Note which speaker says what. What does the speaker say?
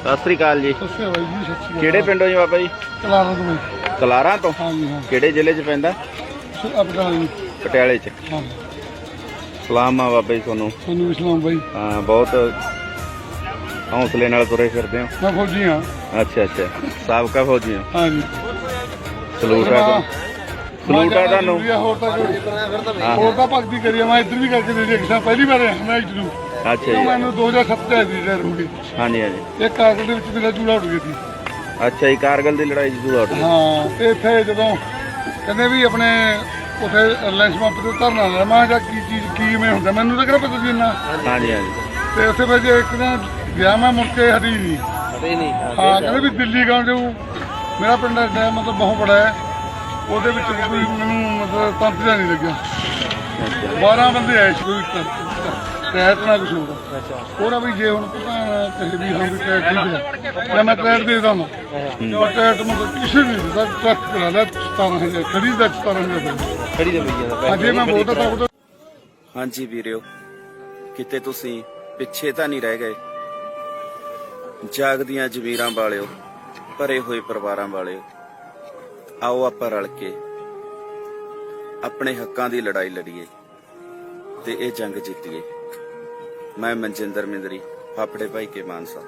Speaker 1: ਸਤਿ ਸ੍ਰੀ ਅਕਾਲ ਜੀ।
Speaker 2: ਸੱਸੇ ਬਾਈ ਜੀ ਸੱਚੀ ਗੱਲ
Speaker 1: ਕਿਹੜੇ ਪਿੰਡੋਂ ਜੀ ਬਾਬਾ ਜੀ?
Speaker 2: ਕਲਾਰਾ ਤੋਂ ਬਾਈ
Speaker 1: ਕਲਾਰਾਂ ਤੋਂ?
Speaker 2: ਹਾਂ ਜੀ ਹਾਂ
Speaker 1: ਕਿਹੜੇ ਜ਼ਿਲ੍ਹੇ 'ਚ ਪੈਂਦਾ?
Speaker 2: ਜੀ।
Speaker 1: ਪਟਿਆਲੇ 'ਚ।
Speaker 2: ਹਾਂ।
Speaker 1: ਸਲਾਮ ਆ ਬਾਬਾ ਜੀ ਤੁਹਾਨੂੰ।
Speaker 2: ਤੁਹਾਨੂੰ ਵੀ ਸਲਾਮ ਬਾਈ।
Speaker 1: ਹਾਂ ਬਹੁਤ ਹੌਸਲੇ ਨਾਲ ਤੁਰੇ ਫਿਰਦੇ ਹੋ।
Speaker 2: ਮੈਂ ਫੌਜੀ ਹਾਂ।
Speaker 1: ਅੱਛਾ ਅੱਛਾ। ਸਾਬਕਾ ਫੌਜੀ ਹੋ।
Speaker 2: ਹਾਂ ਜੀ
Speaker 1: ਸਲੂਟ ਆ ਤੁਹਾਨੂੰ। ਸਲੂਟ ਆ ਤੁਹਾਨੂੰ।
Speaker 2: ਹੋਰ ਤਾਂ ਕੋਈ
Speaker 1: ਹਾਂ।
Speaker 2: ਹੋਰ ਤਾਂ ਭਗਤੀ ਕਰੀ ਆ, ਮੈਂ ਇੱਧਰ ਵੀ ਕਰਕੇ ਦੇਖਿਆ ਪਹਿਲੀ ਵਾਰ ਮੈਂ ਇੱਧਰ ਨੂੰ।
Speaker 1: ਅੱਛਾ ਜੀ।
Speaker 2: ਮੈਨੂੰ 2007 ਚ ਆਈ ਸੀ ਰਿਟਾਇਰ ਹੋ ਗਈ
Speaker 1: ਹਾਂਜੀ ਹਾਂਜੀ।
Speaker 2: ਇੱਕ ਕਾਗਜ਼ ਦੇ ਵਿੱਚ ਮੇਰਾ ਚੂੜਾ ਉੱਡ ਗਿਆ ਸੀ
Speaker 1: ਅੱਛਾ ਜੀ ਕਾਰਗਲ ਦੀ ਲੜਾਈ ਜੂ ਆਟ
Speaker 2: ਹਾਂ ਤੇ ਇੱਥੇ ਜਦੋਂ ਕਹਿੰਦੇ ਵੀ ਆਪਣੇ ਉਥੇ ਰਿਲਾਇੰਸ ਪੰਪ ਤੇ ਧਰਨਾ ਲਾਇਆ ਮੈਂ ਕਿਹਾ ਕੀ ਚੀਜ਼ ਕੀ ਕਿਵੇਂ ਹੁੰਦਾ? ਮੈਨੂੰ ਤਾਂ ਕਿਹੜਾ ਪਤਾ ਸੀ ਇੰਨਾ?
Speaker 1: ਹਾਂਜੀ ਹਾਂਜੀ।
Speaker 2: ਤੇ ਉੱਥੇ ਫਿਰ ਜੇ ਇੱਕ ਦਿਨ ਗਿਆ ਮੈਂ ਮੁੜ ਕੇ ਹਟੀ ਨਹੀਂ।
Speaker 1: ਪਤਾ ਨਹੀਂ
Speaker 2: ਹਾਂ ਕਹਿੰਦੇ ਵੀ ਦਿੱਲੀ ਗਾਉਂ ਜੋ ਮੇਰਾ ਪਿੰਡ ਹੈ ਮਤਲਬ ਬਹੁਤ ਬੜਾ ਹੈ। ਉਹਦੇ ਵਿੱਚ ਕੋਈ ਮੈਨੂੰ ਮਤਲਬ ਤੰਤ ਜਿਹਾ ਨਹੀਂ ਲੱਗਿਆ। 12 ਬੰਦੇ ਆਏ ਸੀ ਕੋਈ ਟੈਟ ਨਾ ਕੁਛ ਹੁੰਦਾ। ਉਹਦਾ ਵੀ ਜੇ ਹੁਣ ਕਹੇ ਵੀ ਹਾਂ ਵੀ ਟੈਟ ਠੀਕ ਹੈ ਜਾਂ ਮੈਂ ਟੈਟ ਦੇ ਦਾਂ ਪਰ ਟੈਟ ਮਤਲਬ ਕਿਸੇ ਨਹੀਂ ਦਿੱਤਾ ਟਰੱਕ ਕਰਾ ਲਿਆ 17000 ਖੜੀ ਦਾ 17000
Speaker 1: ਖੜੀ ਦੇ ਭਈਆ
Speaker 2: ਅਜੇ ਮੈਂ ਬੋਲਦਾ ਤਾਂ ਉਦੋਂ
Speaker 3: ਹਾਂਜੀ ਵੀਰਿਓ ਕਿਤੇ ਤੁਸੀਂ ਪਿੱਛੇ ਤਾਂ ਨਹੀਂ ਰਹਿ ਗਏ। ਜਾਗਦੀਆਂ ਜ਼ਮੀਰਾਂ ਵਾਲਿਓ ਭਰੇ ਹੋਏ ਪਰਿਵਾਰਾਂ ਵਾਲਿਓ ਆਓ ਆਪਾਂ ਰਲ ਕੇ ਆਪਣੇ ਹੱਕਾਂ ਦੀ ਲੜਾਈ ਲੜੀਏ ਤੇ ਇਹ ਜੰਗ ਜਿੱਤੀਏ। ਮੈਂ ਮਨਜਿੰਦਰ ਮਿੰਦਰੀ ਫਾਫੜੇ ਭਾਈ ਕੇ ਮਾਨਸਾ।